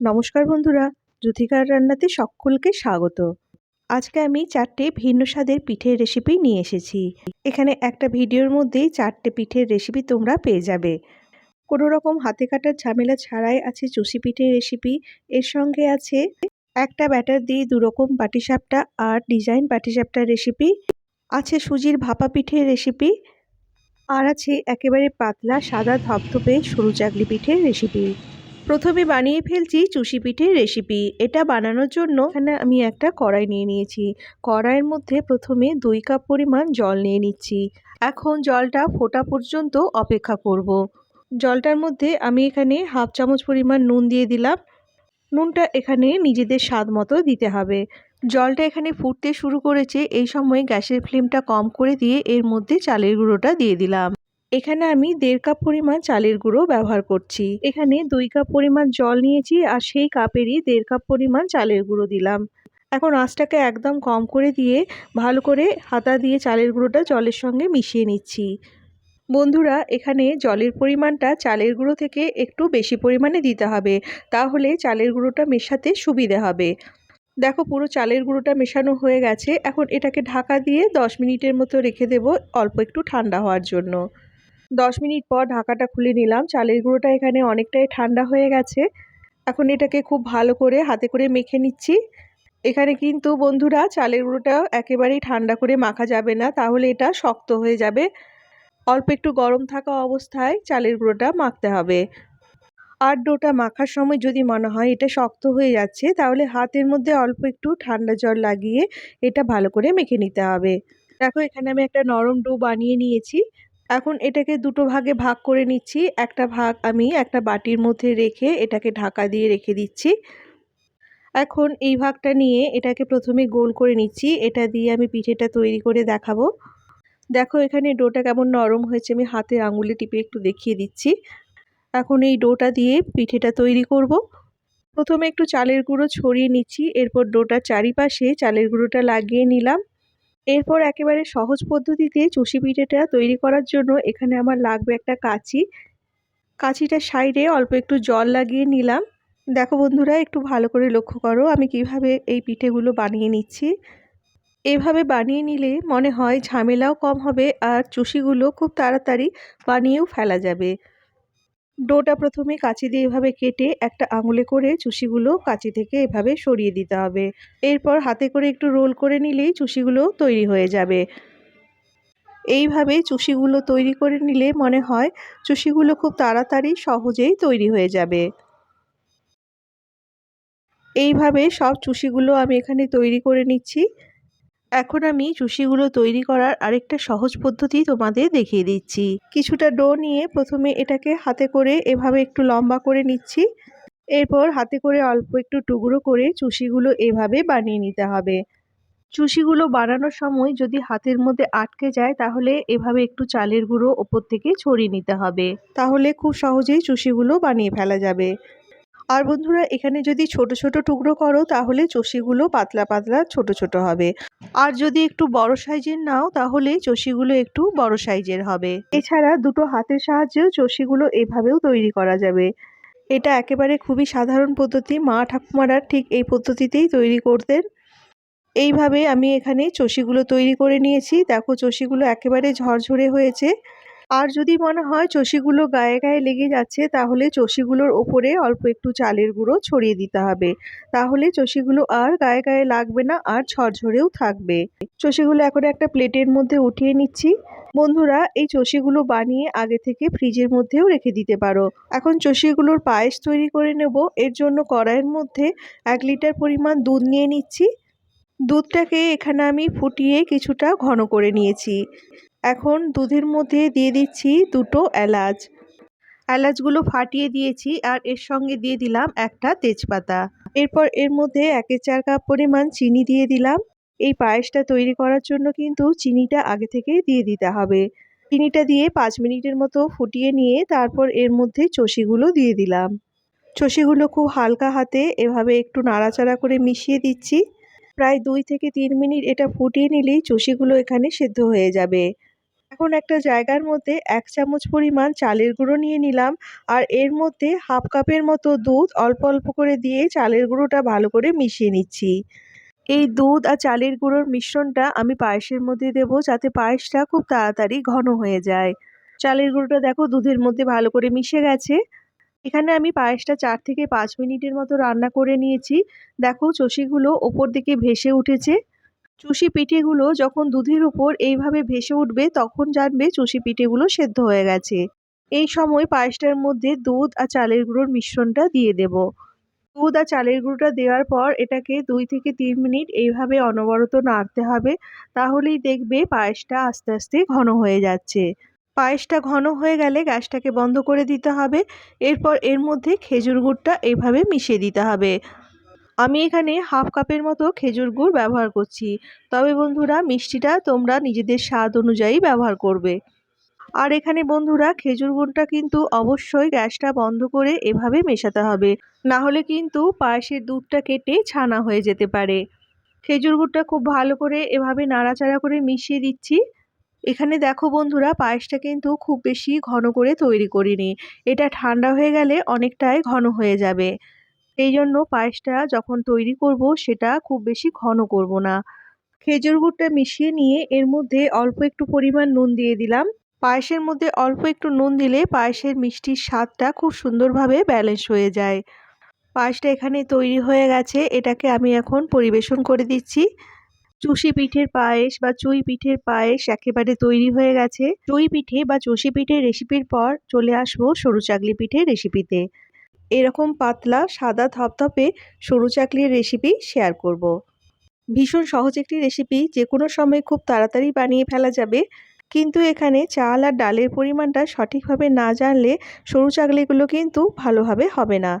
নমস্কার বন্ধুরা জ্যোতিকার রান্নাতে সকলকে স্বাগত। আজকে আমি চারটে ভিন্ন স্বাদের পিঠের রেসিপি নিয়ে এসেছি। এখানে একটা ভিডিওর মধ্যেই চারটে পিঠের রেসিপি তোমরা পেয়ে যাবে। কোনো রকম হাতে কাটার ঝামেলা ছাড়াই আছে চুষি পিঠের রেসিপি এর সঙ্গে আছে একটা ব্যাটার দিয়ে দুরকম পাটিসাপটা আর ডিজাইন পাটিসাপটার রেসিপি আছে সুজির ভাপা পিঠের রেসিপি আর আছে একেবারে পাতলা সাদা ধপধপে সরু চাকলি পিঠের রেসিপি প্রথমে বানিয়ে ফেলছি চুষি পিঠের রেসিপি এটা বানানোর জন্য এখানে আমি একটা কড়াই নিয়ে নিয়েছি। কড়াইয়ের মধ্যে প্রথমে দুই কাপ পরিমাণ জল নিয়ে নিচ্ছি। এখন জলটা ফোটা পর্যন্ত অপেক্ষা করব। জলটার মধ্যে আমি এখানে হাফ চামচ পরিমাণ নুন দিয়ে দিলাম। নুনটা এখানে নিজেদের স্বাদ মতো দিতে হবে। জলটা এখানে ফুটতে শুরু করেছে। এই সময় গ্যাসের ফ্লেমটা কম করে দিয়ে এর মধ্যে চালের গুঁড়োটা দিয়ে দিলাম। এখানে আমি দেড় কাপ পরিমাণ চালের গুঁড়ো ব্যবহার করছি। এখানে দুই কাপ পরিমাণ জল নিয়েছি আর সেই কাপেরই দেড় কাপ পরিমাণ চালের গুঁড়ো দিলাম। এখন আঁচটাকে একদম কম করে দিয়ে ভালো করে হাতা দিয়ে চালের গুঁড়োটা জলের সঙ্গে মিশিয়ে নিচ্ছি। বন্ধুরা, এখানে জলের পরিমাণটা চালের গুঁড়ো থেকে একটু বেশি পরিমাণে দিতে হবে, তাহলে চালের গুঁড়োটা মেশাতে সুবিধে হবে। দেখো, পুরো চালের গুঁড়োটা মেশানো হয়ে গেছে। এখন এটাকে ঢাকা দিয়ে দশ মিনিটের মতো রেখে দেব অল্প একটু ঠান্ডা হওয়ার জন্য। দশ মিনিট পর ঢাকাটা খুলে নিলাম। চালের গুঁড়োটা এখানে অনেকটাই ঠান্ডা হয়ে গেছে। এখন এটাকে খুব ভালো করে হাতে করে মেখে নিচ্ছি। এখানে কিন্তু বন্ধুরা চালের গুঁড়োটা একেবারেই ঠান্ডা করে মাখা যাবে না, তাহলে এটা শক্ত হয়ে যাবে। অল্প একটু গরম থাকা অবস্থায় চালের গুঁড়োটা মাখতে হবে। আর ডোটা মাখার সময় যদি মনে হয় এটা শক্ত হয়ে যাচ্ছে, তাহলে হাতের মধ্যে অল্প একটু ঠান্ডা জল লাগিয়ে এটা ভালো করে মেখে নিতে হবে। দেখো এখানে আমি একটা নরম ডো বানিয়ে নিয়েছি। এখন এটাকে দুটো ভাগে ভাগ করে নিচ্ছি। একটা ভাগ আমি একটা বাটির মধ্যে রেখে এটাকে ঢাকা দিয়ে রেখে দিচ্ছি। এখন এই ভাগটা নিয়ে এটাকে প্রথমে গোল করে নিচ্ছি। এটা দিয়ে আমি পিঠেটা তৈরি করে দেখাবো। দেখো এখানে ডোটা কেমন নরম হয়েছে। আমি হাতে আঙুলে টিপে একটু দেখিয়ে দিচ্ছি। এখন এই ডোটা দিয়ে পিঠেটা তৈরি করব। প্রথমে একটু চালের গুঁড়ো ছড়িয়ে নিচ্ছি। এরপর ডোটার চারিপাশে চালের গুঁড়োটা লাগিয়ে নিলাম। এরপর একেবারে সহজ পদ্ধতিতে চষি পিঠেটা তৈরি করার জন্য এখানে আমার লাগবে একটা কাঁচি। কাঁচিটার সাইডে অল্প একটু জল লাগিয়ে নিলাম। দেখো বন্ধুরা, একটু ভালো করে লক্ষ্য করো, আমি কীভাবে এই পিঠেগুলো বানিয়ে নিচ্ছি। এভাবে বানিয়ে নিলে মনে হয় ঝামেলাও কম হবে আর চুষিগুলো খুব তাড়াতাড়ি বানিয়েও ফেলা যাবে। ডোটা প্রথমে কাঁচি দিয়ে এভাবে কেটে একটা আঙুলে করে চুষিগুলো কাঁচি থেকে এভাবে সরিয়ে দিতে হবে। এরপর হাতে করে একটু রোল করে নিলেই চুষিগুলো তৈরি হয়ে যাবে। এইভাবে চুষিগুলো তৈরি করে নিলে মনে হয় চুষিগুলো খুব তাড়াতাড়ি সহজেই তৈরি হয়ে যাবে। এইভাবে সব চুষিগুলো আমি এখানে তৈরি করে নিচ্ছি। এখন আমি চুষিগুলো তৈরি করার আরেকটা সহজ পদ্ধতি তোমাদের দেখিয়ে দিচ্ছি। কিছুটা ডো নিয়ে প্রথমে এটাকে হাতে করে এভাবে একটু লম্বা করে নিচ্ছি। এরপর হাতে করে অল্প একটু টুকরো করে চুষিগুলো এভাবে বানিয়ে নিতে হবে। চুষিগুলো বানানোর সময় যদি হাতের মধ্যে আটকে যায়, তাহলে এভাবে একটু চালের গুঁড়ো ওপর থেকে ছড়িয়ে নিতে হবে। তাহলে খুব সহজেই চুষিগুলো বানিয়ে ফেলা যাবে। আর বন্ধুরা, এখানে যদি ছোট ছোট টুকরো করো, তাহলে চষিগুলো পাতলা পাতলা ছোট ছোট হবে। আর যদি একটু বড় সাইজের নাও, তাহলে চষিগুলো একটু বড় সাইজের হবে। এছাড়া দুটো হাতের সাহায্যেও চষিগুলো এভাবেও তৈরি করা যাবে। এটা একেবারে খুবই সাধারণ পদ্ধতি। মা ঠাকুমারা ঠিক এই পদ্ধতিতেই তৈরি করতেন। এইভাবে আমি এখানে চষিগুলো তৈরি করে নিয়েছি। দেখো, চষিগুলো একেবারে ঝরঝরে হয়েছে। আর যদি মনে হয় চষিগুলো গায়ে গায়ে লেগে যাচ্ছে, তাহলে চষিগুলোর ওপরে অল্প একটু চালের গুঁড়ো ছড়িয়ে দিতে হবে। তাহলে চষিগুলো আর গায়ে গায়ে লাগবে না, আর ঝরঝরেও থাকবে। চষিগুলো এখন একটা প্লেটের মধ্যে উঠিয়ে নিচ্ছি। বন্ধুরা, এই চষিগুলো বানিয়ে আগে থেকে ফ্রিজের মধ্যেও রেখে দিতে পারো। এখন চষিগুলোর পায়েস তৈরি করে নেব। এর জন্য কড়াইয়ের মধ্যে এক লিটার পরিমাণ দুধ নিয়ে নিচ্ছি। দুধটাকে এখানে আমি ফুটিয়ে কিছুটা ঘন করে নিয়েছি। এখন দুধের মধ্যে দিয়ে দিচ্ছি দুটো এলাচ। এলাচগুলো ফাটিয়ে দিয়েছি আর এর সঙ্গে দিয়ে দিলাম একটা তেজপাতা। এরপর এর মধ্যে একের চার কাপ পরিমাণ চিনি দিয়ে দিলাম। এই পায়েসটা তৈরি করার জন্য কিন্তু চিনিটা আগে থেকে দিয়ে দিতে হবে। চিনিটা দিয়ে পাঁচ মিনিটের মতো ফুটিয়ে নিয়ে তারপর এর মধ্যে চষিগুলো দিয়ে দিলাম। চষিগুলো খুব হালকা হাতে এভাবে একটু নাড়াচাড়া করে মিশিয়ে দিচ্ছি। প্রায় দুই থেকে তিন মিনিট এটা ফুটিয়ে নিলেই চষিগুলো এখানে সেদ্ধ হয়ে যাবে। এখন একটা জায়গার মধ্যে এক চামচ পরিমাণ চালের গুঁড়ো নিয়ে নিলাম আর এর মধ্যে হাফ কাপের মতো দুধ অল্প অল্প করে দিয়ে চালের গুঁড়োটা ভালো করে মিশিয়ে নিচ্ছি। এই দুধ আর চালের গুঁড়োর মিশ্রণটা আমি পায়েসের মধ্যে দেবো যাতে পায়েসটা খুব তাড়াতাড়ি ঘন হয়ে যায়। চালের গুঁড়োটা দেখো দুধের মধ্যে ভালো করে মিশে গেছে। এখানে আমি পায়েসটা চার থেকে পাঁচ মিনিটের মতো রান্না করে নিয়েছি। দেখো চষিগুলো ওপর দিকে ভেসে উঠেছে। চুষি পিঠেগুলো যখন দুধের উপর এইভাবে ভেসে উঠবে, তখন জানবে চুষি পিঠেগুলো সেদ্ধ হয়ে গেছে। এই সময় পায়েসটার মধ্যে দুধ আর চালের গুঁড়োর মিশ্রণটা দিয়ে দেব। দুধ আর চালের গুঁড়োটা দেওয়ার পর এটাকে দুই থেকে তিন মিনিট এইভাবে অনবরত নাড়তে হবে, তাহলেই দেখবে পায়েসটা আস্তে আস্তে ঘন হয়ে যাচ্ছে। পায়েসটা ঘন হয়ে গেলে গ্যাসটাকে বন্ধ করে দিতে হবে, এরপর এর মধ্যে খেজুর গুড়টা এইভাবে মিশিয়ে দিতে হবে। আমি এখানে হাফ কাপের মতো খেজুর গুড় ব্যবহার করছি। তবে বন্ধুরা, মিষ্টিটা তোমরা নিজেদের স্বাদ অনুযায়ী ব্যবহার করবে। আর এখানে বন্ধুরা, খেজুর গুড়টা কিন্তু অবশ্যই গ্যাসটা বন্ধ করে এভাবে মেশাতে হবে। না হলে কিন্তু পায়েসের দুধটা কেটে ছানা হয়ে যেতে পারে। খেজুর গুড়টা খুব ভালো করে এভাবে নাড়াচাড়া করে মিশিয়ে দিচ্ছি। এখানে দেখো বন্ধুরা, পায়েসটা কিন্তু খুব বেশি ঘন করে তৈরি করিনি। এটা ঠান্ডা হয়ে গেলে অনেকটাই ঘন হয়ে যাবে। এই জন্য পায়েসটা যখন তৈরি করব সেটা খুব বেশি ঘন করব না। খেজুর গুড়টা মিশিয়ে নিয়ে এর মধ্যে অল্প একটু পরিমাণ নুন দিয়ে দিলাম। পায়েসের মধ্যে অল্প একটু নুন দিলে পায়েসের মিষ্টির স্বাদটা খুব সুন্দরভাবে ব্যালেন্স হয়ে যায়। পায়েসটা এখানে তৈরি হয়ে গেছে, এটাকে আমি এখন পরিবেশন করে দিচ্ছি। চুষি পিঠের পায়েস বা চুই পিঠের পায়েস একেবারে তৈরি হয়ে গেছে। চুই পিঠে বা চুষি পিঠের রেসিপির পর চলে আসব সরু চাকলি পিঠের রেসিপিতে এরকম পাতলা, সাদা ধপধপে সরু চাকলির রেসিপি শেয়ার করব। ভীষণ সহজ একটি রেসিপি যে কোনো সময় খুব তাড়াতাড়ি বানিয়ে ফেলা যাবে। কিন্তু এখানে চাল আর ডালের পরিমাণটা সঠিকভাবে না জানলে সরু চাকলিগুলো কিন্তু ভালোভাবে হবে না।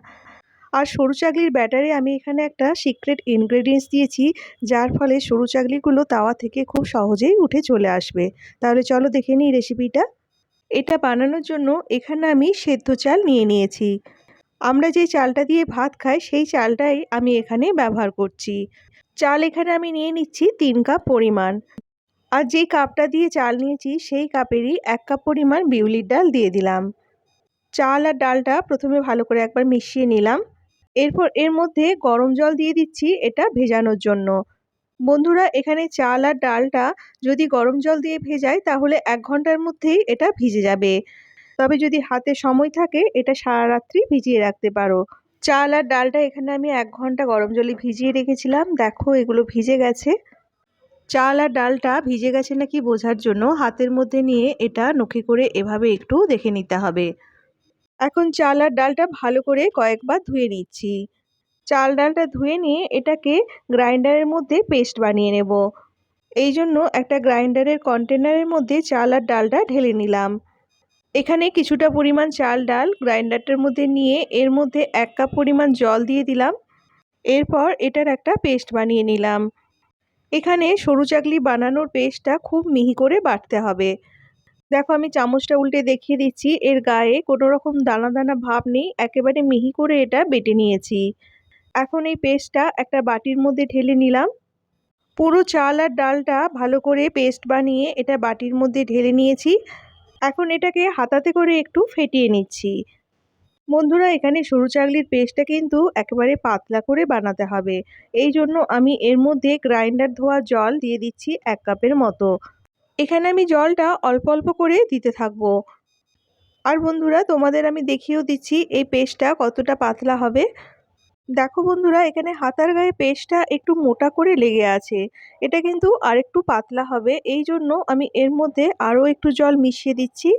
আর সরু চাকলির ব্যাটারে আমি এখানে একটা সিক্রেট ইনগ্রেডিয়েন্টস দিয়েছি, যার ফলে সরু চাকলিগুলো তাওয়া থেকে খুব সহজেই উঠে চলে আসবে। তাহলে চলো দেখে নিই রেসিপিটা এটা বানানোর জন্য এখানে আমি সেদ্ধ চাল নিয়ে নিয়েছি। আমরা যে চালটা দিয়ে ভাত খাই, সেই চালটাই আমি এখানে ব্যবহার করছি। চাল এখানে আমি নিয়ে নিচ্ছি তিন কাপ পরিমাণ। আর যেই কাপটা দিয়ে চাল নিয়েছি, সেই কাপেরই এক কাপ পরিমাণ বিউলির ডাল দিয়ে দিলাম। চাল আর ডালটা প্রথমে ভালো করে একবার মিশিয়ে নিলাম। এরপর এর মধ্যে গরম জল দিয়ে দিচ্ছি এটা ভেজানোর জন্য। বন্ধুরা, এখানে চাল আর ডালটা যদি গরম জল দিয়ে ভেজায় তাহলে এক ঘণ্টার মধ্যেই এটা ভিজে যাবে। তবে যদি হাতে সময় থাকে, এটা সারা রাত্রি ভিজিয়ে রাখতে পারো। চাল আর ডালটা এখানে আমি এক ঘণ্টা গরম জলে ভিজিয়ে রেখেছিলাম। দেখো, এগুলো ভিজে গেছে। চাল আর ডালটা ভিজে গেছে নাকি বোঝার জন্য হাতের মধ্যে নিয়ে এটা নখে করে এভাবে একটু দেখে নিতে হবে। এখন চাল আর ডালটা ভালো করে কয়েকবার ধুয়ে নিচ্ছি। চাল ডালটা ধুয়ে নিয়ে এটাকে গ্রাইন্ডারের মধ্যে পেস্ট বানিয়ে নেব। এই জন্য একটা গ্রাইন্ডারের কন্টেনারের মধ্যে চাল আর ডালটা ঢেলে নিলাম। এখানে কিছুটা পরিমাণ চাল, ডাল গ্রাইন্ডারটার মধ্যে নিয়ে এর মধ্যে এক কাপ পরিমাণ জল দিয়ে দিলাম। এরপর এটার একটা পেস্ট বানিয়ে নিলাম। এখানে সরু চাকলি বানানোর পেস্টটা খুব মিহি করে বাটতে হবে। দেখো আমি চামচটা উল্টে দেখিয়ে দিচ্ছি, এর গায়ে কোনো রকম দানা দানা ভাব নেই, একেবারে মিহি করে এটা বেটে নিয়েছি। এখন এই পেস্টটা একটা বাটির মধ্যে ঢেলে নিলাম। পুরো চাল আর ডালটা ভালো করে পেস্ট বানিয়ে এটা বাটির মধ্যে ঢেলে নিয়েছি। এখন এটাকে হাতাতে করে একটু ফেটিয়ে নিচ্ছি। বন্ধুরা, এখানে সরু চাকলির পেস্টটা কিন্তু একেবারে পাতলা করে বানাতে হবে। এই জন্য আমি এর মধ্যে গ্রাইন্ডার ধোয়া জল দিয়ে দিচ্ছি এক কাপের মতো। এখানে আমি জলটা অল্প অল্প করে দিতে থাকব। আর বন্ধুরা, তোমাদের আমি দেখিয়েও দিচ্ছি এই পেস্টটা কতটা পাতলা হবে। দেখো বন্ধুরা, এখানে হাতার গায়ে পেস্টটা একটু মোটা করে লেগে আছে। এটা কিন্তু আরেকটু পাতলা হবে। এই জন্য আমি এর মধ্যে আরও একটু জল মিশিয়ে দিচ্ছি।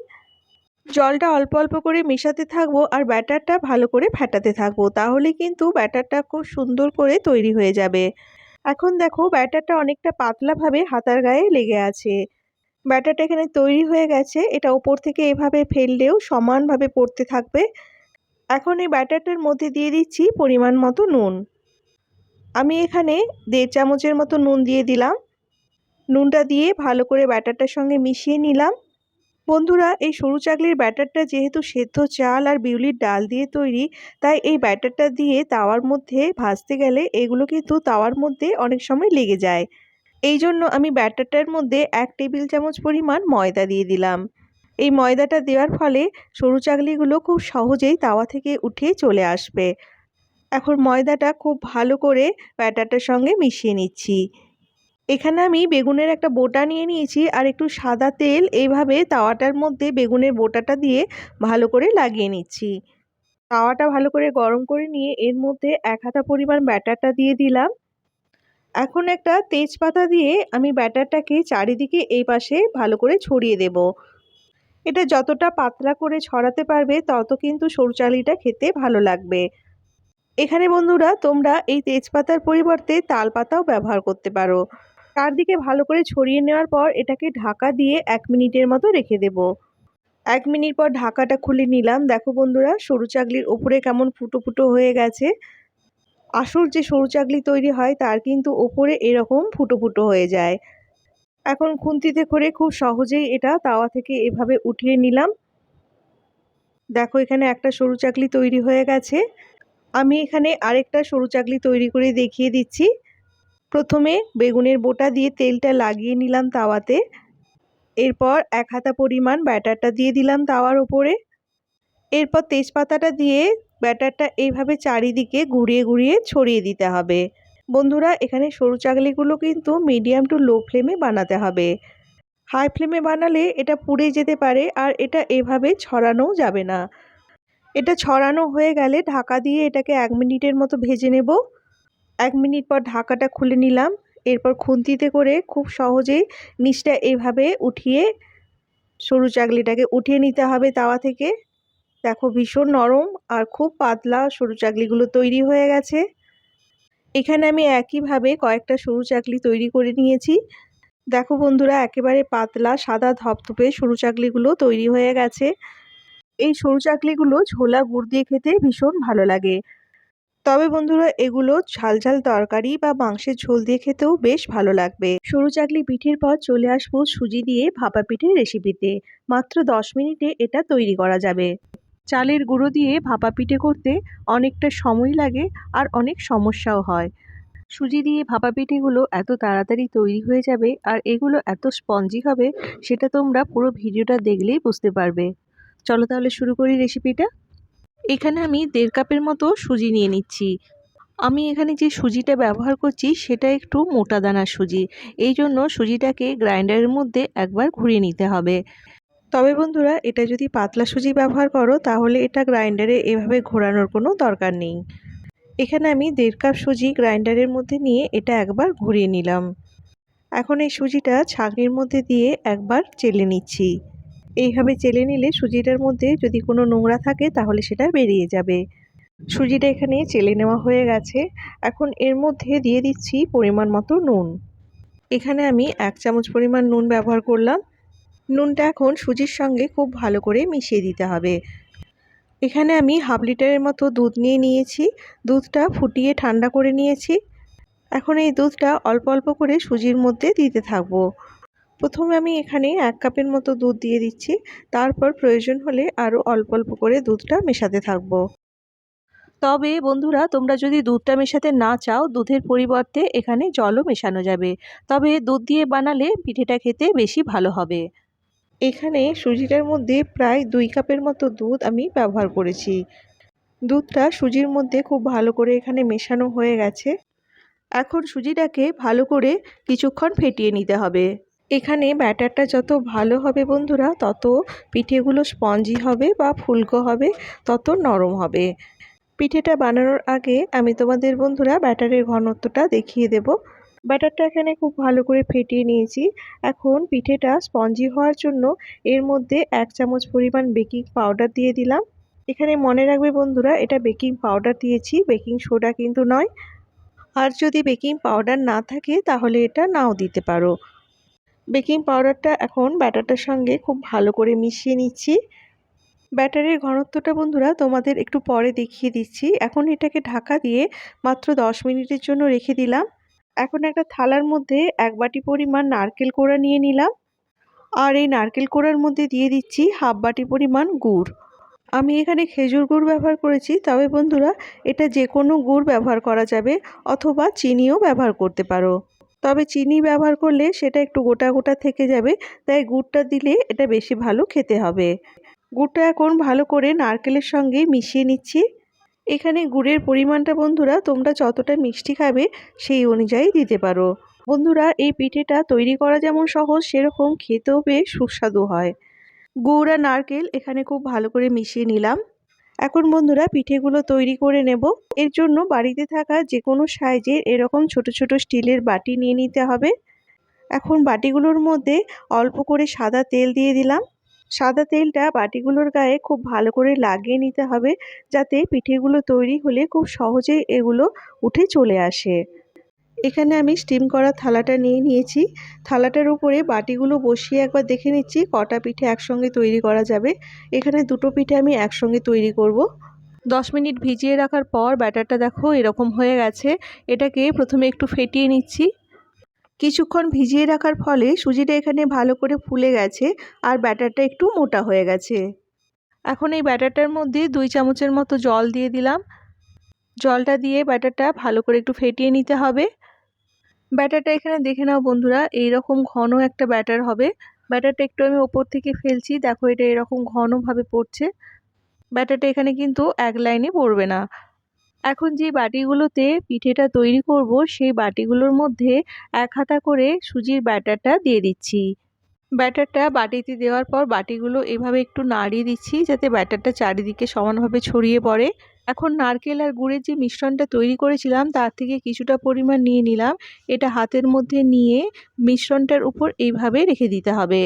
জলটা অল্প অল্প করে মেশাতে থাকব আর ব্যাটারটা ভালো করে ফেটাতে থাকব। তাহলে কিন্তু ব্যাটারটা খুব সুন্দর করে তৈরি হয়ে যাবে। এখন দেখো, ব্যাটারটা অনেকটা পাতলাভাবে হাতার গায়ে লেগে আছে। ব্যাটারটা এখানে তৈরি হয়ে গেছে। এটা ওপর থেকে এভাবে ফেললেও সমানভাবে পড়তে থাকবে। এখন এই ব্যাটারটার মধ্যে দিয়ে দিচ্ছি পরিমাণ মতো নুন। আমি এখানে দেড় চামচের মতো নুন দিয়ে দিলাম। নুনটা দিয়ে ভালো করে ব্যাটারটার সঙ্গে মিশিয়ে নিলাম। বন্ধুরা, এই সরু চাকলির ব্যাটারটা যেহেতু সেদ্ধ চাল আর বিউলির ডাল দিয়ে তৈরি, তাই এই ব্যাটারটা দিয়ে তাওয়ার মধ্যে ভাজতে গেলে এগুলো কিন্তু তাওয়ার মধ্যে অনেক সময় লেগে যায়। এই জন্য আমি ব্যাটারটার মধ্যে এক টেবিল চামচ পরিমাণ ময়দা দিয়ে দিলাম। এই ময়দাটা দেওয়ার ফলে সরু চাকলিগুলো খুব সহজেই তাওয়া থেকে উঠে চলে আসবে। এখন ময়দাটা খুব ভালো করে ব্যাটারটার সঙ্গে মিশিয়ে নিচ্ছি। এখানে আমি বেগুনের একটা বোটা নিয়ে নিয়েছি আর একটু সাদা তেল এইভাবে তাওয়াটার মধ্যে বেগুনের বোটাটা দিয়ে ভালো করে লাগিয়ে নিচ্ছি। তাওয়াটা ভালো করে গরম করে নিয়ে এর মধ্যে এক হাতা পরিমাণ ব্যাটারটা দিয়ে দিলাম। এখন একটা তেজপাতা দিয়ে আমি ব্যাটারটাকে চারিদিকে এই পাশে ভালো করে ছড়িয়ে দেব। এটা যতটা পাতলা করে ছড়াতে পারবে, তত কিন্তু সরু চালিটা খেতে ভালো লাগবে। এখানে বন্ধুরা, তোমরা এই তেজপাতার পরিবর্তে তাল পাতাও ব্যবহার করতে পারো। চারদিকে ভালো করে ছড়িয়ে নেওয়ার পর এটাকে ঢাকা দিয়ে এক মিনিটের মতো রেখে দেব। এক মিনিট পর ঢাকাটা খুলে নিলাম। দেখো বন্ধুরা, সরু চাকলির ওপরে কেমন ফুটো ফুটো হয়ে গেছে। আসল যে সরু চাকলি তৈরি হয়, তার কিন্তু ওপরে এরকম ফুটো ফুটো হয়ে যায়। এখন খুন্তিতে করে খুব সহজেই এটা তাওয়া থেকে এভাবে উঠিয়ে নিলাম। দেখো এখানে একটা সরু চাকলি তৈরি হয়ে গেছে। আমি এখানে আরেকটা সরু চাকলি তৈরি করে দেখিয়ে দিচ্ছি। প্রথমে বেগুনের বোটা দিয়ে তেলটা লাগিয়ে নিলাম তাওয়াতে। এরপর এক হাতা পরিমাণ ব্যাটারটা দিয়ে দিলাম তাওয়ার ওপরে। এরপর তেজপাতাটা দিয়ে ব্যাটারটা এইভাবে চারিদিকে ঘুরিয়ে ঘুরিয়ে ছড়িয়ে দিতে হবে। বন্ধুরা, এখানে সরু চাকলিগুলো কিন্তু মিডিয়াম টু লো ফ্লেমে বানাতে হবে। হাই ফ্লেমে বানালে এটা পুড়ে যেতে পারে আর এটা এভাবে ছড়ানোও যাবে না। এটা ছড়ানো হয়ে গেলে ঢাকা দিয়ে এটাকে এক মিনিটের মতো ভেজে নেব। এক মিনিট পর ঢাকাটা খুলে নিলাম। এরপর খুন্তিতে করে খুব সহজেই নিচটা এভাবে উঠিয়ে সরু চাকলিটাকে উঠিয়ে নিতে হবে তাওয়া থেকে। দেখো ভীষণ নরম আর খুব পাতলা সরু চাকলিগুলো তৈরি হয়ে গেছে। এখানে আমি একইভাবে কয়েকটা সরু চাকলি তৈরি করে নিয়েছি। দেখো বন্ধুরা, একেবারে পাতলা, সাদা ধপধপে সরু চাকলিগুলো তৈরি হয়ে গেছে। এই সরু চাকলিগুলো ঝোলা গুড় দিয়ে খেতে ভীষণ ভালো লাগে। তবে বন্ধুরা, এগুলো ঝাল ঝাল তরকারি বা মাংসের ঝোল দিয়ে খেতেও বেশ ভালো লাগবে। সরু চাকলি পিঠের পর চলে আসব সুজি দিয়ে ভাপা পিঠের রেসিপিতে মাত্র দশ মিনিটে এটা তৈরি করা যাবে। চালের গুঁড়ো দিয়ে ভাপা পিঠে করতে অনেকটা সময় লাগে আর অনেক সমস্যাও হয়। সুজি দিয়ে ভাপা পিঠেগুলো এত তাড়াতাড়ি তৈরি হয়ে যাবে আর এগুলো এত স্পঞ্জি হবে, সেটা তোমরা পুরো ভিডিওটা দেখলেই বুঝতে পারবে। চলো তাহলে শুরু করি রেসিপিটা। এখানে আমি দেড় কাপের মতো সুজি নিয়ে নিচ্ছি। আমি এখানে যে সুজিটা ব্যবহার করছি, সেটা একটু মোটা দানার সুজি। এই জন্য সুজিটাকে গ্রাইন্ডারের মধ্যে একবার ঘুরিয়ে নিতে হবে। তবে বন্ধুরা, এটা যদি পাতলা সুজি ব্যবহার করো, তাহলে এটা গ্রাইন্ডারে এভাবে ঘোরানোর কোনো দরকার নেই। এখানে আমি দেড় কাপ সুজি গ্রাইন্ডারের মধ্যে নিয়ে এটা একবার ঘুরিয়ে নিলাম। এখন এই সুজিটা ছাঁকনির মধ্যে দিয়ে একবার চেলে নিচ্ছি। এইভাবে চেলে নিলে সুজিটার মধ্যে যদি কোনো নোংরা থাকে, তাহলে সেটা বেরিয়ে যাবে। সুজিটা এখানে চেলে নেওয়া হয়ে গেছে। এখন এর মধ্যে দিয়ে দিচ্ছি পরিমাণ মতো নুন। এখানে আমি এক চামচ পরিমাণ নুন ব্যবহার করলাম। নুনটা এখন সুজির সঙ্গে খুব ভালো করে মিশিয়ে দিতে হবে। এখানে আমি হাফ লিটারের মতো দুধ নিয়ে নিয়েছি। দুধটা ফুটিয়ে ঠান্ডা করে নিয়েছি। এখন এই দুধটা অল্প অল্প করে সুজির মধ্যে দিতে থাকব। প্রথমে আমি এখানে এক কাপের মতো দুধ দিয়ে দিচ্ছি। তারপর প্রয়োজন হলে আরও অল্প অল্প করে দুধটা মেশাতে থাকব। তবে বন্ধুরা, তোমরা যদি দুধটা মেশাতে না চাও, দুধের পরিবর্তে এখানে জলও মেশানো যাবে। তবে দুধ দিয়ে বানালে পিঠেটা খেতে বেশি ভালো হবে। এখানে সুজিটার মধ্যে প্রায় দুই কাপের মতো দুধ আমি ব্যবহার করেছি। দুধটা সুজির মধ্যে খুব ভালো করে এখানে মেশানো হয়ে গেছে। এখন সুজিটাকে ভালো করে কিছুক্ষণ ফেটিয়ে নিতে হবে। এখানে ব্যাটারটা যত ভালো হবে বন্ধুরা, তত পিঠেগুলো স্পঞ্জি হবে বা ফুলকো হবে, তত নরম হবে। পিঠেটা বানানোর আগে আমি তোমাদের বন্ধুরা ব্যাটারের ঘনত্বটা দেখিয়ে দেব। ব্যাটারটা এখানে খুব ভালো করে ফেটিয়ে নিয়েছি। এখন পিঠেটা স্পঞ্জি হওয়ার জন্য এর মধ্যে এক চামচ পরিমাণ বেকিং পাউডার দিয়ে দিলাম। এখানে মনে রাখবে বন্ধুরা, এটা বেকিং পাউডার দিয়েছি, বেকিং সোডা কিন্তু নয়। আর যদি বেকিং পাউডার না থাকে, তাহলে এটা নাও দিতে পারো। বেকিং পাউডারটা এখন ব্যাটারটার সঙ্গে খুব ভালো করে মিশিয়ে নিচ্ছি। ব্যাটারের ঘনত্বটা বন্ধুরা তোমাদের একটু পরে দেখিয়ে দিচ্ছি। এখন এটাকে ঢাকা দিয়ে মাত্র দশ মিনিটের জন্য রেখে দিলাম। এখন একটা থালার মধ্যে এক বাটি পরিমাণ নারকেল কোড়া নিয়ে নিলাম। আর এই নারকেল কোড়ার মধ্যে দিয়ে দিচ্ছি হাফ বাটি পরিমাণ গুড়। আমি এখানে খেজুর গুড় ব্যবহার করেছি। তবে বন্ধুরা, এটা যে কোনো গুড় ব্যবহার করা যাবে অথবা চিনিও ব্যবহার করতে পারো। তবে চিনি ব্যবহার করলে সেটা একটু গোটা গোটা থেকে যাবে, তাই গুড়টা দিলে এটা বেশি ভালো খেতে হবে। গুড়টা এখন ভালো করে নারকেলের সঙ্গে মিশিয়ে নিচ্ছি। এখানে গুড়ের পরিমাণটা বন্ধুরা তোমরা যতটা মিষ্টি খাবে সেই অনুযায়ী দিতে পারো। বন্ধুরা, এই পিঠেটা তৈরি করা যেমন সহজ, সেরকম খেতেও বেশ সুস্বাদু হয়। গুড় আর নারকেল এখানে খুব ভালো করে মিশিয়ে নিলাম। এখন বন্ধুরা, পিঠেগুলো তৈরি করে নেব। এর জন্য বাড়িতে থাকা যে কোনো সাইজের এরকম ছোট ছোট স্টিলের বাটি নিয়ে নিতে হবে। এখন বাটিগুলোর মধ্যে অল্প করে সাদা তেল দিয়ে দিলাম। সাদা তেলটা বাটিগুলোর গায়ে খুব ভালো করে লাগিয়ে নিতে হবে যাতে পিঠেগুলো তৈরি হলে খুব সহজেই এগুলো উঠে চলে আসে। এখানে আমি স্টিম করা থালাটা নিয়ে নিয়েছি। থালাটার উপরে বাটিগুলো বসিয়ে একবার দেখে নিচ্ছি কটা পিঠে একসঙ্গে তৈরি করা যাবে। এখানে দুটো পিঠে আমি একসঙ্গে তৈরি করব। দশ মিনিট ভিজিয়ে রাখার পর ব্যাটারটা দেখো এরকম হয়ে গেছে। এটাকে প্রথমে একটু ফেটিয়ে নিচ্ছি। কিছুক্ষণ ভিজিয়ে রাখার ফলে সুজিটা এখানে ভালো করে ফুলে গেছে আর ব্যাটারটা একটু মোটা হয়ে গেছে। এখন এই ব্যাটারটার মধ্যে দুই চামচের মতো জল দিয়ে দিলাম। জলটা দিয়ে ব্যাটারটা ভালো করে একটু ফেটিয়ে নিতে হবে। ব্যাটারটা এখানে দেখে নাও বন্ধুরা এই রকম ঘন একটা ব্যাটার হবে। ব্যাটারটা একটু আমি ওপর থেকে ফেলছি, দেখো এটা এরকম ঘনভাবে পড়ছে। ব্যাটারটা এখানে কিন্তু এক লাইনে পড়বে না। এখন যে বাটিগুলোতে পিঠেটা তৈরি করব, সেই বাটিগুলোর মধ্যে এক হাতা করে সুজির ব্যাটারটা দিয়ে দিচ্ছি। ব্যাটারটা বাটিতে দেওয়ার পর বাটিগুলো এভাবে একটু নাড়িয়ে দিচ্ছি যাতে ব্যাটারটা চারিদিকে সমানভাবে ছড়িয়ে পড়ে। এখন নারকেল আর গুড়ের যে মিশ্রণটা তৈরি করেছিলাম, তার থেকে কিছুটা পরিমাণ নিয়ে নিলাম। এটা হাতের মধ্যে নিয়ে মিশ্রণটার উপর এইভাবে রেখে দিতে হবে।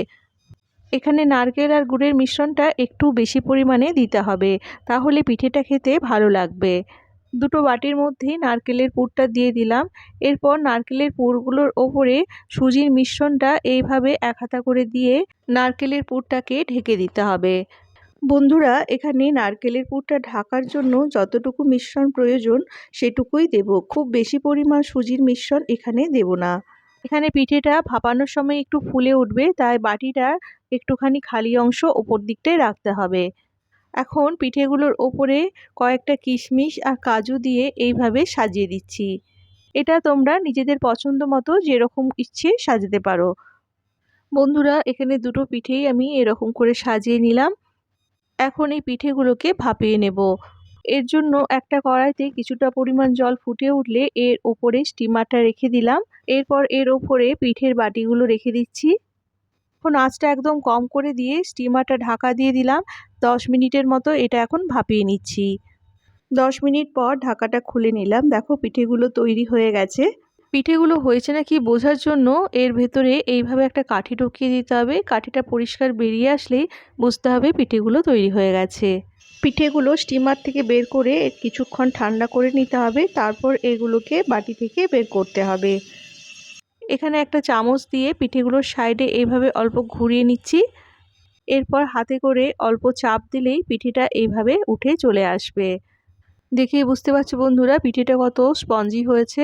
এখানে নারকেল আর গুড়ের মিশ্রণটা একটু বেশি পরিমাণে দিতে হবে, তাহলে পিঠেটা খেতে ভালো লাগবে। দুটো বাটির মধ্যে নারকেলের পুরটা দিয়ে দিলাম। এরপর নারকেলের পুরগুলোর ওপরে সুজির মিশ্রণটা এইভাবে এক হাতা করে দিয়ে নারকেলের পুরটাকে ঢেকে দিতে হবে। বন্ধুরা, এখানে নারকেলের পুরটা ঢাকার জন্য যতটুকু মিশ্রণ প্রয়োজন সেটুকুই দেব। খুব বেশি পরিমাণ সুজির মিশ্রণ এখানে দেব না। এখানে পিঠেটা ভাপানোর সময় একটু ফুলে উঠবে, তাই বাটিটা একটুখানি খালি অংশ ওপর দিকটায় রাখতে হবে। এখন পিঠেগুলোর ওপরে কয়েকটা কিশমিশ আর কাজু দিয়ে এইভাবে সাজিয়ে দিচ্ছি। এটা তোমরা নিজেদের পছন্দ মতো যেরকম ইচ্ছে সাজাতে পারো। বন্ধুরা, এখানে দুটো পিঠেই আমি এরকম করে সাজিয়ে নিলাম। এখন এই পিঠেগুলোকে ভাপিয়ে নেব। এর জন্য একটা কড়াইতে কিছুটা পরিমাণ জল ফুটে উঠলে এর ওপরে স্টিমারটা রেখে দিলাম। এরপর এর ওপরে পিঠের বাটিগুলো রেখে দিচ্ছি। এখন আঁচটা একদম কম করে দিয়ে স্টিমারটা ঢাকা দিয়ে দিলাম। দশ মিনিটের মতো এটা এখন ভাপিয়ে নিচ্ছি। দশ মিনিট পর ঢাকাটা খুলে নিলাম। দেখো পিঠেগুলো তৈরি হয়ে গেছে। পিঠেগুলো হয়েছে নাকি বোঝার জন্য এর ভেতরে এইভাবে একটা কাঠি ঢুকিয়ে দিতে হবে। কাঠিটা পরিষ্কার বেরিয়ে আসলেই বুঝতে হবে পিঠেগুলো তৈরি হয়ে গেছে। পিঠেগুলো স্টিমার থেকে বের করে কিছুক্ষণ ঠান্ডা করে নিতে হবে। তারপর এগুলোকে বাটি থেকে বের করতে হবে। এখানে একটা চামচ দিয়ে পিঠেগুলোর সাইডে এইভাবে অল্প ঘুরিয়ে নিচ্ছি। এরপর হাতে করে অল্প চাপ দিলেই পিঠেটা এইভাবে উঠে চলে আসবে। দেখেই বুঝতে পারছ বন্ধুরা, পিঠেটা কত স্পঞ্জি হয়েছে।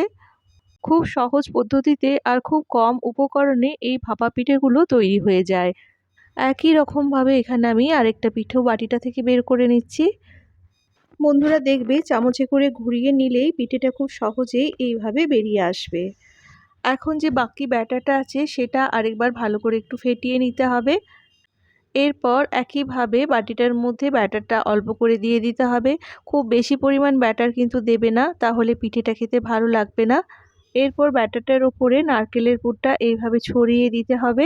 খুব সহজ পদ্ধতিতে আর খুব কম উপকরণে এই ভাপা পিঠেগুলো তৈরি হয়ে যায়। একই রকমভাবে এখানে আমি আরেকটা পিঠেও বাটিটা থেকে বের করে নিচ্ছি। বন্ধুরা দেখবে, চামচে করে ঘুরিয়ে নিলেই পিঠেটা খুব সহজেই এইভাবে বেরিয়ে আসবে। এখন যে বাকি ব্যাটারটা আছে সেটা আরেকবার ভালো করে একটু ফেটিয়ে নিতে হবে। এরপর একইভাবে বাটিটার মধ্যে ব্যাটারটা অল্প করে দিয়ে দিতে হবে। খুব বেশি পরিমাণ ব্যাটার কিন্তু দেবে না, তাহলে পিঠেটা খেতে ভালো লাগবে না। এরপর ব্যাটারটার ওপরে নারকেলের পুরটা এইভাবে ছড়িয়ে দিতে হবে।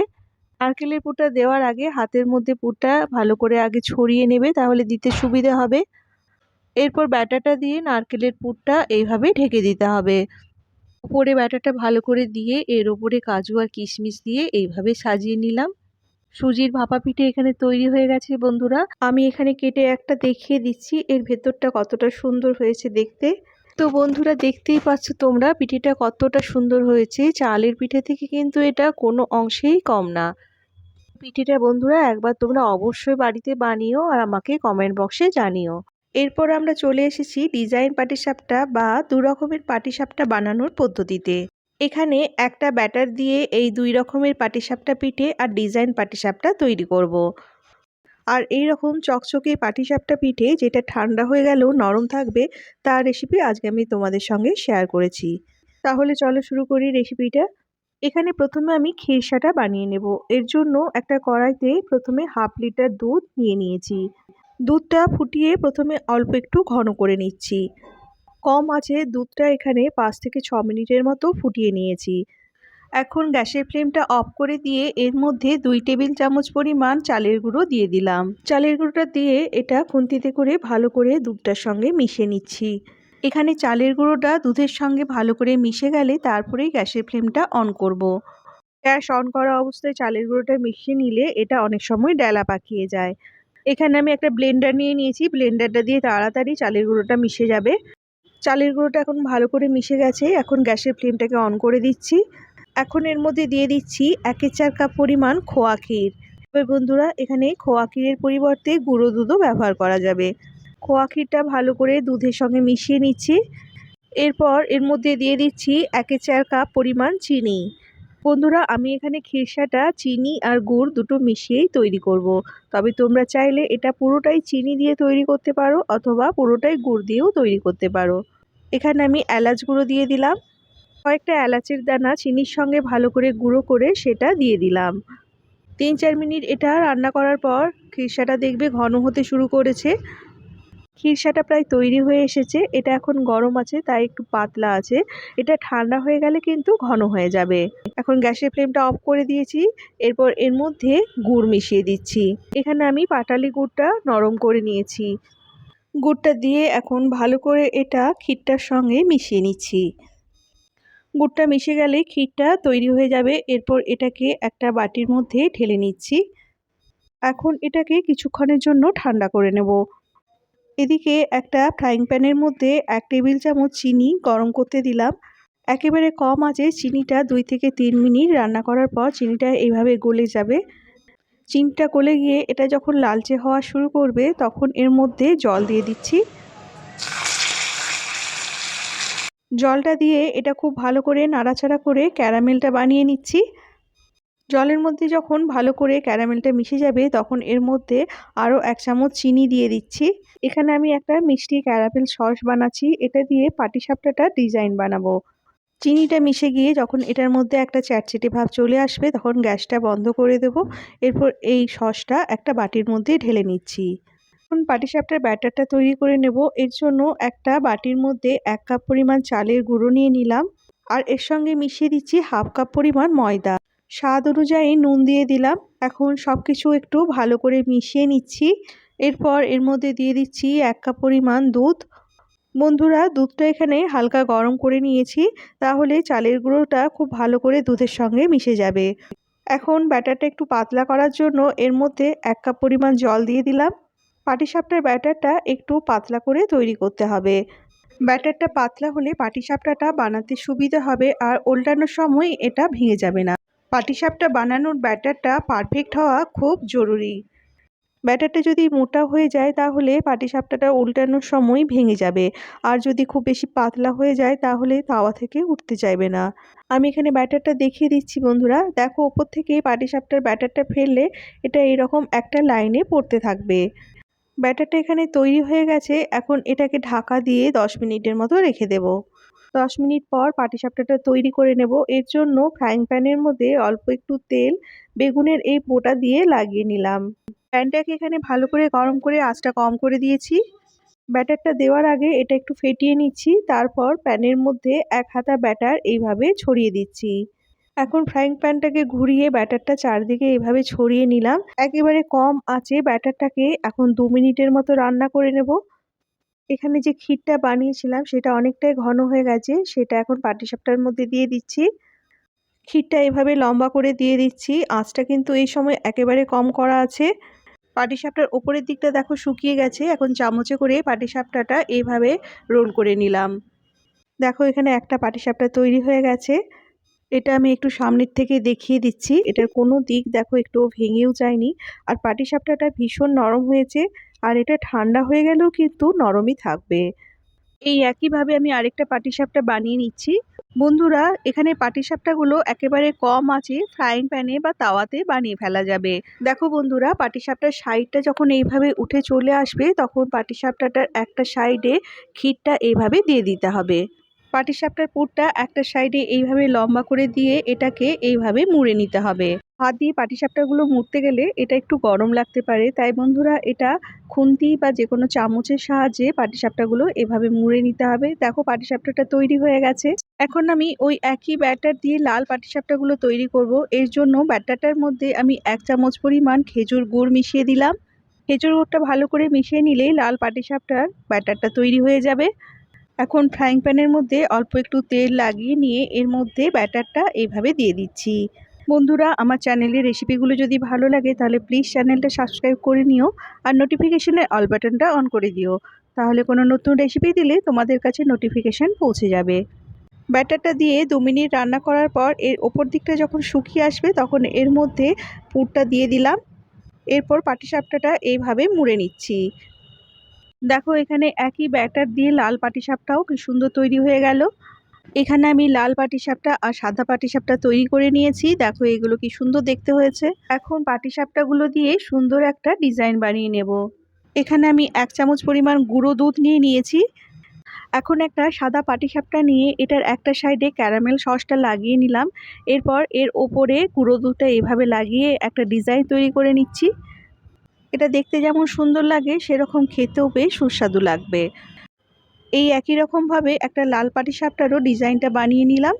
নারকেলের পুরটা দেওয়ার আগে হাতের মধ্যে পুরটা ভালো করে আগে ছড়িয়ে নেবে, তাহলে দিতে সুবিধা হবে। এরপর ব্যাটারটা দিয়ে নারকেলের পুরটা এইভাবে ঢেকে দিতে হবে। উপরে ব্যাটারটা ভালো করে দিয়ে এর ওপরে কাজু আর কিশমিশ দিয়ে এইভাবে সাজিয়ে নিলাম। সুজির ভাপা পিঠে এখানে তৈরি হয়ে গেছে বন্ধুরা। আমি এখানে কেটে একটা দেখিয়ে দিচ্ছি এর ভেতরটা কতটা সুন্দর হয়েছে দেখতে। তো বন্ধুরা দেখতেই পাচ্ছ তোমরা পিঠেটা কতটা সুন্দর হয়েছে। চালের পিঠে থেকে কিন্তু এটা কোনো অংশেই কম না। পিঠেটা বন্ধুরা একবার তোমরা অবশ্যই বাড়িতে বানিও আর আমাকে কমেন্ট বক্সে জানিও। এরপর আমরা চলে এসেছি ডিজাইন পাটিসাপটা বা দু রকমের পাটিসাপটা বানানোর পদ্ধতিতে। এখানে একটা ব্যাটার দিয়ে এই দুই রকমের পাটিসাপটা পিঠে আর ডিজাইন পাটিসাপটা তৈরি করব। আর এই রকম চকচকে পাটিসাপটা পিঠে যেটা ঠান্ডা হয়ে গেলেও নরম থাকবে, তার রেসিপি আজকে আমি তোমাদের সঙ্গে শেয়ার করেছি। তাহলে চলো শুরু করি রেসিপিটা। এখানে প্রথমে আমি খিরসাটা বানিয়ে নেব। এর জন্য একটা কড়াইতে প্রথমে হাফ লিটার দুধ নিয়ে নিয়েছি। দুধটা ফুটিয়ে প্রথমে অল্প একটু ঘন করে নিচ্ছি। কম আছে দুধটা এখানে পাঁচ থেকে ছ মিনিটের মতো ফুটিয়ে নিয়েছি। এখন গ্যাসের ফ্লেমটা অফ করে দিয়ে এর মধ্যে দুই টেবিল চামচ পরিমাণ চালের গুঁড়ো দিয়ে দিলাম। চালের গুঁড়োটা দিয়ে এটা খুন্তিতে করে ভালো করে দুধটার সঙ্গে মিশিয়ে নিচ্ছি। এখানে চালের গুঁড়োটা দুধের সঙ্গে ভালো করে মিশে গেলে তারপরেই গ্যাসের ফ্লেমটা অন করব। গ্যাস অন করা অবস্থায় চালের গুঁড়োটা মিশিয়ে নিলে এটা অনেক সময় ডেলা পাকিয়ে যায়। এখানে আমি একটা ব্লেন্ডার নিয়ে নিয়েছি। ব্লেন্ডারটা দিয়ে তাড়াতাড়ি চালের গুঁড়োটা মিশে যাবে। চালের গুঁড়োটা এখন ভালো করে মিশে গেছে। এখন গ্যাসের ফ্লেমটাকে অন করে দিচ্ছি। এখন এর মধ্যে দিয়ে দিচ্ছি একের চার কাপ পরিমাণ খোয়া ক্ষীর। তবে বন্ধুরা, এখানে খোয়া ক্ষীরের পরিবর্তে গুঁড়ো দুধও ব্যবহার করা যাবে। খোয়া ক্ষীরটা ভালো করে দুধের সঙ্গে মিশিয়ে নিচ্ছি। এরপর এর মধ্যে দিয়ে দিচ্ছি একের চার কাপ পরিমাণ চিনি। বন্ধুরা, আমি এখানে খিরসাটা চিনি আর গুড় দুটো মিশিয়েই তৈরি করব। তবে তোমরা চাইলে এটা পুরোটাই চিনি দিয়ে তৈরি করতে পারো অথবা পুরোটাই গুড় দিয়েও তৈরি করতে পারো। এখানে আমি এলাচ গুঁড়ো দিয়ে দিলাম। কয়েকটা এলাচের দানা চিনির সঙ্গে ভালো করে গুঁড়ো করে সেটা দিয়ে দিলাম। তিন চার মিনিট এটা রান্না করার পর খিরসাটা দেখবে ঘন হতে শুরু করেছে। খিরসাটা প্রায় তৈরি হয়ে এসেছে। এটা এখন গরম আছে, তাই একটু পাতলা আছে। এটা ঠান্ডা হয়ে গেলে কিন্তু ঘন হয়ে যাবে। এখন গ্যাসের ফ্লেমটা অফ করে দিয়েছি। এরপর এর মধ্যে গুড় মিশিয়ে দিচ্ছি। এখানে আমি পাটালি গুড়টা নরম করে নিয়েছি। গুড়টা দিয়ে এখন ভালো করে এটা ক্ষীরটার সঙ্গে মিশিয়ে নিচ্ছি। গুড়টা মিশে গেলে ক্ষীরটা তৈরি হয়ে যাবে। এরপর এটাকে একটা বাটির মধ্যে ঢেলে নিচ্ছি। এখন এটাকে কিছুক্ষণের জন্য ঠান্ডা করে নেব। এদিকে একটা ফ্রাইং প্যানের মধ্যে এক টেবিল চামচ চিনি গরম করতে দিলাম। একেবারে কম আছে চিনিটা দুই থেকে তিন মিনিট রান্না করার পর চিনিটা এইভাবে গলে যাবে। চিনিটা গলে গিয়ে এটা যখন লালচে হওয়া শুরু করবে তখন এর মধ্যে জল দিয়ে দিচ্ছি। জলটা দিয়ে এটা খুব ভালো করে নাড়াচাড়া করে ক্যারামেলটা বানিয়ে নিচ্ছি। জলের মধ্যে যখন ভালো করে ক্যারামেলটা মিশে যাবে, তখন এর মধ্যে আরও এক চামচ চিনি দিয়ে দিচ্ছি। এখানে আমি একটা মিষ্টি ক্যারামেল সস বানাচ্ছি। এটা দিয়ে পাটিসাপটাটা ডিজাইন বানাবো। চিনিটা মিশে গিয়ে যখন এটার মধ্যে একটা চ্যাটচেটে ভাব চলে আসবে, তখন গ্যাসটা বন্ধ করে দেব। এরপর এই সসটা একটা বাটির মধ্যে ঢেলে নিচ্ছি। এখন পাটিসাপটার ব্যাটারটা তৈরি করে নেব। এর জন্য একটা বাটির মধ্যে এক কাপ পরিমাণ চালের গুঁড়ো নিয়ে নিলাম। আর এর সঙ্গে মিশিয়ে দিচ্ছি হাফ কাপ পরিমাণ ময়দা। স্বাদ অনুযায়ী নুন দিয়ে দিলাম। এখন সব কিছু একটু ভালো করে মিশিয়ে নিচ্ছি। এরপর এর মধ্যে দিয়ে দিচ্ছি এক কাপ পরিমাণ দুধ। বন্ধুরা, দুধটা এখানে হালকা গরম করে নিয়েছি, তাহলে চালের গুঁড়োটা খুব ভালো করে দুধের সঙ্গে মিশে যাবে। এখন ব্যাটারটা একটু পাতলা করার জন্য এর মধ্যে এক কাপ পরিমাণ জল দিয়ে দিলাম। পাটিসাপটার ব্যাটারটা একটু পাতলা করে তৈরি করতে হবে। ব্যাটারটা পাতলা হলে পাটিসাপটাটা বানাতে সুবিধা হবে আর উল্টানোর সময় এটা ভেঙে যাবে না। পাটিসাপটা বানানোর ব্যাটারটা পারফেক্ট হওয়া খুব জরুরি। ব্যাটারটা যদি মোটা হয়ে যায় তাহলে পাটিসাপটাটা উল্টানোর সময় ভেঙে যাবে। আর যদি খুব বেশি পাতলা হয়ে যায় তাহলে তাওয়া থেকে উঠতে চাইবে না। আমি এখানে ব্যাটারটা দেখিয়ে দিচ্ছি বন্ধুরা। দেখো ওপর থেকে পাটিসাপটার ব্যাটারটা ফেললে এটা এরকম একটা লাইনে পড়তে থাকবে। ব্যাটারটা এখানে তৈরি হয়ে গেছে। এখন এটাকে ঢাকা দিয়ে দশ মিনিটের মতো রেখে দেব। দশ মিনিট পর পাটিসাপটাটা তৈরি করে নেব। এর জন্য ফ্রাইং প্যানের মধ্যে অল্প একটু তেল, বেগুনের এই পোটা দিয়ে লাগিয়ে নিলাম। প্যানটাকে এখানে ভালো করে গরম করে আঁচটা কম করে দিয়েছি। ব্যাটারটা দেওয়ার আগে এটা একটু ফেটিয়ে নিচ্ছি। তারপর প্যানের মধ্যে এক হাতা ব্যাটার এইভাবে ছড়িয়ে দিচ্ছি। এখন ফ্রাইং প্যানটাকে ঘুরিয়ে ব্যাটারটা চারদিকে এভাবে ছড়িয়ে নিলাম। একেবারে কম আঁচে ব্যাটারটাকে এখন দু মিনিটের মতো রান্না করে নেব। এখানে যে ক্ষীরটা বানিয়েছিলাম, সেটা অনেকটাই ঘন হয়ে গেছে। সেটা এখন পাটিসাপটার মধ্যে দিয়ে দিচ্ছি। ক্ষীরটা এভাবে লম্বা করে দিয়ে দিচ্ছি। আঁচটা কিন্তু এই সময় একেবারে কম করা আছে। পাটিসাপটার ওপরের দিকটা দেখো শুকিয়ে গেছে। এখন চামচে করে পাটিসাপটাটা এইভাবে রোল করে নিলাম। দেখো এখানে একটা পাটিসাপটা তৈরি হয়ে গেছে। এটা আমি একটু সামনের থেকে দেখিয়ে দিচ্ছি। এটার কোনো দিক দেখো একটু ভেঙেও যায়নি। আর পাটিসাপটাটা ভীষণ নরম হয়েছে। আর এটা ঠান্ডা হয়ে গেলেও কিন্তু নরমই থাকবে। এই একইভাবে আমি আরেকটা পাটিসাপটা বানিয়ে নিচ্ছি। বন্ধুরা, এখানে পাটিসাপটাগুলো একেবারে কম আছে, ফ্রাইং প্যানে বা তাওয়াতে বানিয়ে ফেলা যাবে। দেখো বন্ধুরা, পাটিসাপটার সাইডটা যখন এইভাবে উঠে চলে আসবে, তখন পাটিসাপটাটার একটা সাইডে ক্ষীরটা এইভাবে দিয়ে দিতে হবে। পাটিসাপটার পুরটা একটা সাইডে এইভাবে লম্বা করে দিয়ে এটাকে এইভাবে মুড়ে নিতে হবে। হাত দিয়ে পাটিসাপটাগুলো মুড়তে গেলে এটা একটু গরম লাগতে পারে। তাই বন্ধুরা, এটা খুন্তি বা যে কোনো চামচের সাহায্যে পাটিসাপটাগুলো এভাবে মুড়ে নিতে হবে। দেখো পাটিসাপটাটা তৈরি হয়ে গেছে। এখন আমি ওই একই ব্যাটার দিয়ে লাল পাটিসাপটাগুলো তৈরি করব। এর জন্য ব্যাটারটার মধ্যে আমি এক চামচ পরিমাণ খেজুর গুড় মিশিয়ে দিলাম। খেজুর গুড়টা ভালো করে মিশিয়ে নিলেই লাল পাটিসাপটার ব্যাটারটা তৈরি হয়ে যাবে। এখন ফ্রাইং প্যানের মধ্যে অল্প একটু তেল লাগিয়ে নিয়ে এর মধ্যে ব্যাটারটা এইভাবে দিয়ে দিচ্ছি। বন্ধুরা, আমার চ্যানেলের রেসিপিগুলো যদি ভালো লাগে, তাহলে প্লিজ চ্যানেলটা সাবস্ক্রাইব করে নিও আর নোটিফিকেশনের অল বাটনটা অন করে দিও। তাহলে কোনো নতুন রেসিপি দিলে তোমাদের কাছে নোটিফিকেশান পৌঁছে যাবে। ব্যাটারটা দিয়ে দু মিনিট রান্না করার পর এর ওপর দিকটা যখন শুকিয়ে আসবে, তখন এর মধ্যে পুরটা দিয়ে দিলাম। এরপর পাটিসাপটাটা এইভাবে মুড়ে নিচ্ছি। দেখো, এখানে একই ব্যাটার দিয়ে লাল পাটিসাপটাও কি সুন্দর তৈরি হয়ে গেল। এখানে আমি লাল পাটিসাপটা আর সাদা পাটিসাপটা তৈরি করে নিয়েছি। দেখো এগুলো কি সুন্দর দেখতে হয়েছে। এখন পাটিসাপটাগুলো দিয়ে সুন্দর একটা ডিজাইন বানিয়ে নেব। এখানে আমি এক চামচ পরিমাণ গুঁড়ো দুধ নিয়ে নিয়েছি। এখন একটা সাদা পাটিসাপটা নিয়ে এটার একটা সাইডে ক্যারামেল সসটা লাগিয়ে নিলাম। এরপর এর ওপরে গুঁড়ো দুধটা এভাবে লাগিয়ে একটা ডিজাইন তৈরি করে নিচ্ছি। এটা দেখতে যেমন সুন্দর লাগে, সেরকম খেতেও বেশ সুস্বাদু লাগবে। এই একই রকমভাবে একটা লাল পাটিসাপটারও ডিজাইনটা বানিয়ে নিলাম।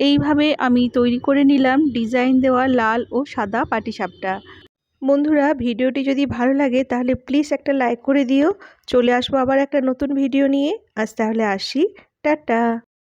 এইভাবে আমি তৈরি করে নিলাম ডিজাইন দেওয়া লাল ও সাদা পাটিসাপটা বন্ধুরা, ভিডিওটি যদি ভালো লাগে তাহলে প্লিজ একটা লাইক করে দিও। চলে আসব আবার একটা নতুন ভিডিও নিয়ে। আজ তাহলে আসি। টাটা!